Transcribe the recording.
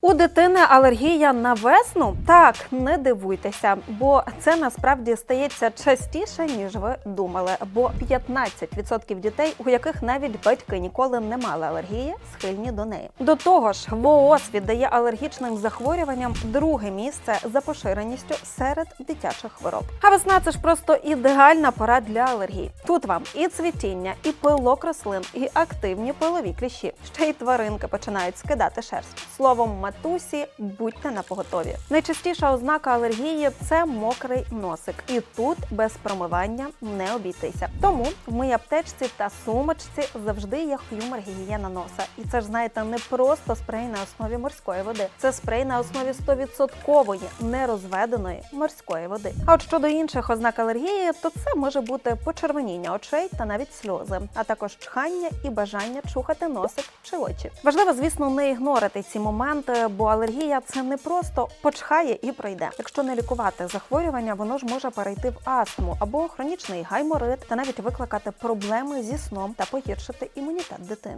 У дитини алергія на весну? Так, не дивуйтеся, бо це насправді стається частіше, ніж ви думали. Бо 15% дітей, у яких навіть батьки ніколи не мали алергії, схильні до неї. До того ж, ВООЗ віддає алергічним захворюванням друге місце за поширеністю серед дитячих хвороб. А весна це ж просто ідеальна пора для алергії. Тут вам і цвітіння, і пилок рослин, і активні пилові кліщі. Ще й тваринки починають скидати шерсть. Словом, матусі, будьте на поготові. Найчастіша ознака алергії це мокрий носик, і тут без промивання не обійтися. Тому в моїй аптечці та сумочці завжди є хюмер гігієна носа. І це ж знаєте не просто спрей на основі морської води, це спрей на основі 100% нерозведеної морської води. А от щодо інших ознак алергії, то це може бути почервоніння очей та навіть сльози, а також чхання і бажання чухати носик чи очі. Важливо, звісно, не ігнорити ці моменти, бо алергія це не просто почхає і пройде. Якщо не лікувати захворювання, воно ж може перейти в астму або хронічний гайморит та навіть викликати проблеми зі сном та погіршити імунітет дитини.